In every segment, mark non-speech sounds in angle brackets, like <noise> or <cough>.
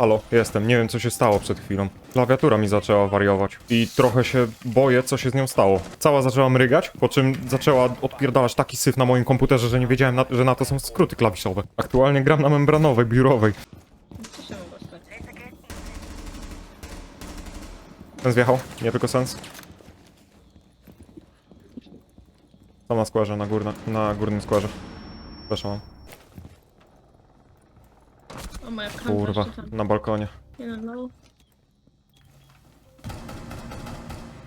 Halo, jestem. Nie wiem, co się stało przed chwilą. Klawiatura mi zaczęła wariować. I trochę się boję, co się z nią stało. Cała zaczęła mrygać, po czym zaczęła odpierdalać taki syf na moim komputerze, że nie wiedziałem, na, że na to są skróty klawiszowe. Aktualnie gram na membranowej, biurowej. Sens wjechał? Nie tylko sens? Tam na składze, na, górna, na górnym składze. Proszę mam. O moja kamera Kurwa, jeszcze tam. na balkonie. Nie no.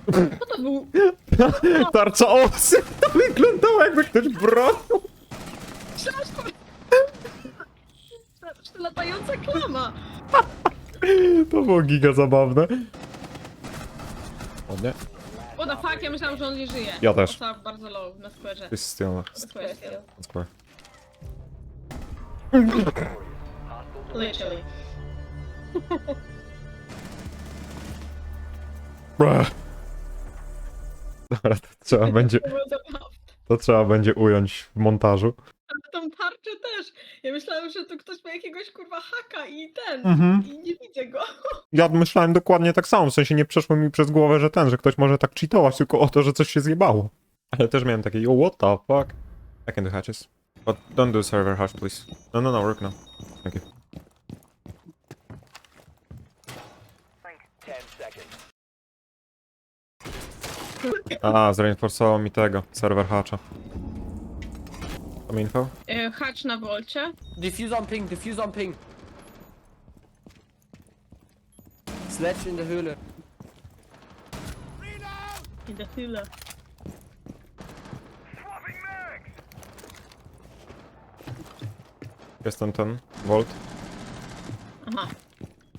<laughs> Co to był? Tarcza osy! <laughs> To wyglądało jakby ktoś bronił. Straszko! Latająca klama! To było giga zabawne. Ładnie. What the fuck, ja myślałam, że on nie żyje. Ja też. Została bardzo low na squareze. Jest still. Na square still. Literally. Bruh. Dobra, to trzeba <laughs> będzie, To było zabawne. to trzeba będzie ująć w montażu. Ale tą tarczę też. Ja myślałam, że tu ktoś ma jakiegoś kurwa haka i ten. Mhm. I nie widzę go. <laughs> Ja myślałem dokładnie tak samo, w sensie nie przeszło mi przez głowę, że ten, że ktoś może tak cheatować, tylko o to, że coś się zjebało. Ale też miałem takie, yo, what the fuck? I can do hatches. But don't do server hash, please. No, no, no, work now. Thank you. A, zreinforcowało mi tego, serwer hatcha. Tam info? E, hacz na wolcie. Diffuse on ping, diffuse on ping. Sledge in der Höhle. I do tyle. Jestem ten, Volt. Aha.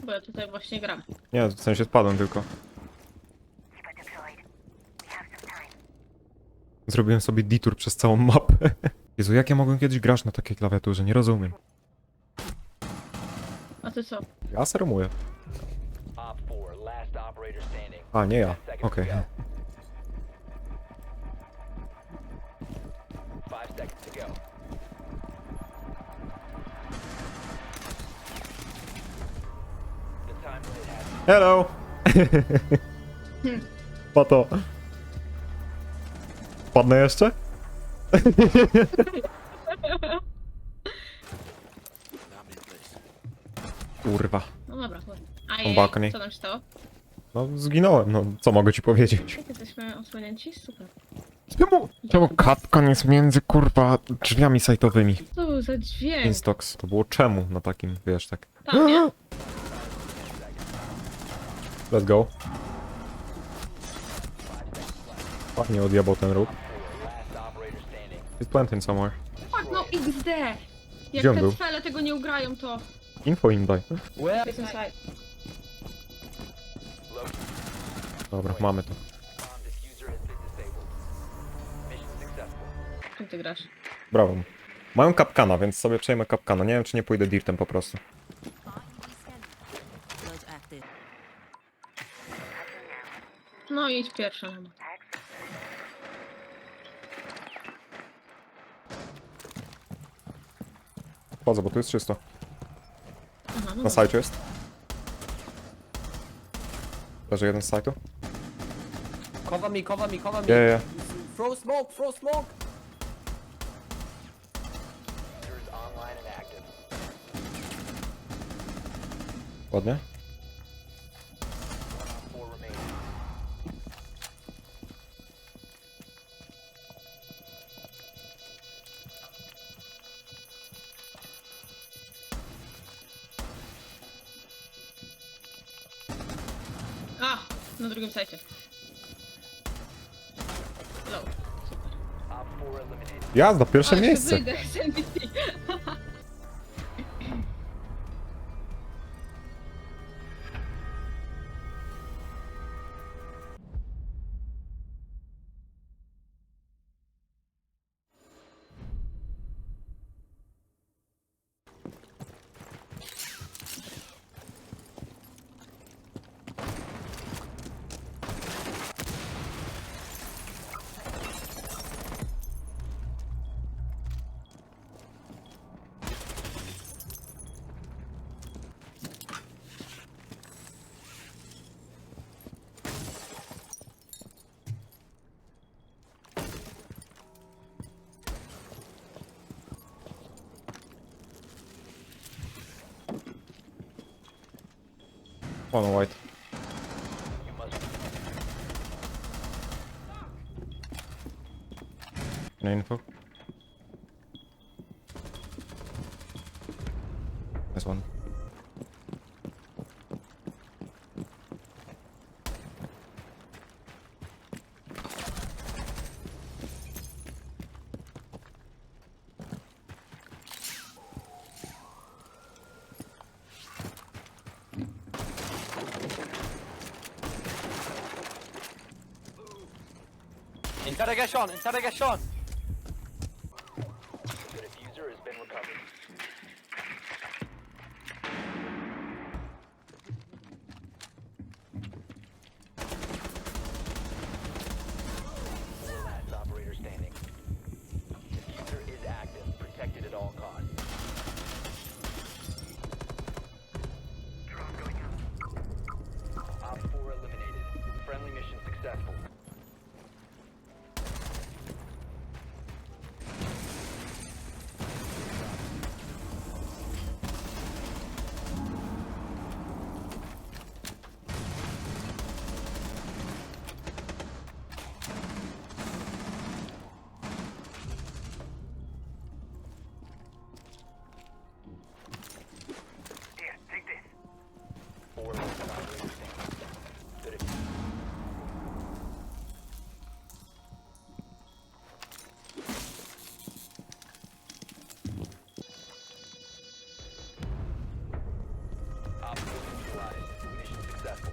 Bo ja tutaj właśnie gram. Nie, w sensie spadłem tylko. Zrobiłem sobie detour przez całą mapę. <laughs> Jezu, jak ja mogłem kiedyś grać na takiej klawiaturze? Nie rozumiem. A ty co? Ja sermuję. Op 4, last operator standing. A, nie ja. 10 seconds Okej. Five seconds <laughs> to go. The time limit has Hello! Po to. Padnę jeszcze? Kurwa. No dobra, chodź. A balcony. co tam się stało? No, zginąłem, no, co mogę ci powiedzieć? Jak jesteśmy osłonięci? Super. Czemu, czemu kapkan jest między, kurwa, drzwiami sajtowymi? Co to był za dźwięk? Instox. To było czemu na takim, wiesz, tak. Tam, nie? Let's go. Ładnie odjebał ten róg. He's planting somewhere. Fuck, no XD! Jak Gdzie on te był? cfele tego nie ugrają, to... Info im daj. Where? Jest inside. Dobra, mamy to. Czym ty grasz? Brawo. Mają kapkana, więc sobie przejmę kapkana. Nie wiem, czy nie pójdę dirtem po prostu. No idź pierwsza. No. Chodzę, bo tu jest czysto. Aha, no Na dobra. sajcie jest. Leży jeden z sajtu. Cover me, cover me, cover me. Ja, ja. Throw smoke, throw smoke. Ładnie. A! Na drugim sajcie. Low. Super. Op 4 <laughs> One white. No info. There's one. Inside, I get Sean. Inside, I get Sean. successful.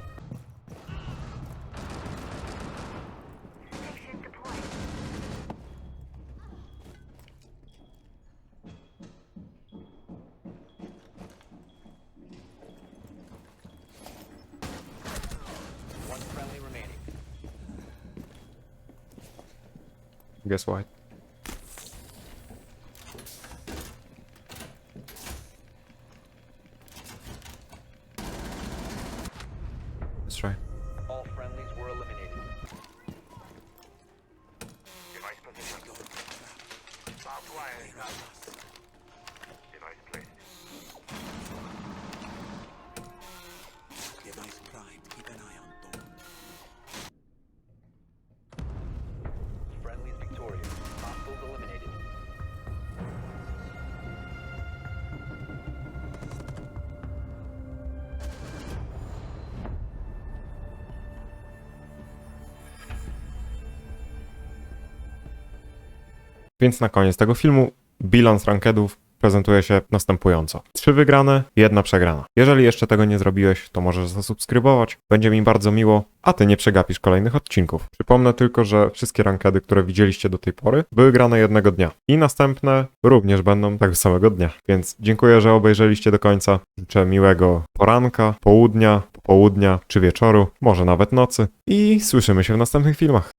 Guess what? Let's. All friendlies were eliminated. Device position. Barbed wire Więc na koniec tego filmu bilans rankedów prezentuje się następująco. Trzy wygrane, jedna przegrana. Jeżeli jeszcze tego nie zrobiłeś, to możesz zasubskrybować. Będzie mi bardzo miło, a ty nie przegapisz kolejnych odcinków. Przypomnę tylko, że wszystkie rankedy, które widzieliście do tej pory, były grane jednego dnia. I następne również będą tego samego dnia. Więc dziękuję, że obejrzeliście do końca. Życzę miłego poranka, południa, popołudnia czy wieczoru, może nawet nocy. I słyszymy się w następnych filmach.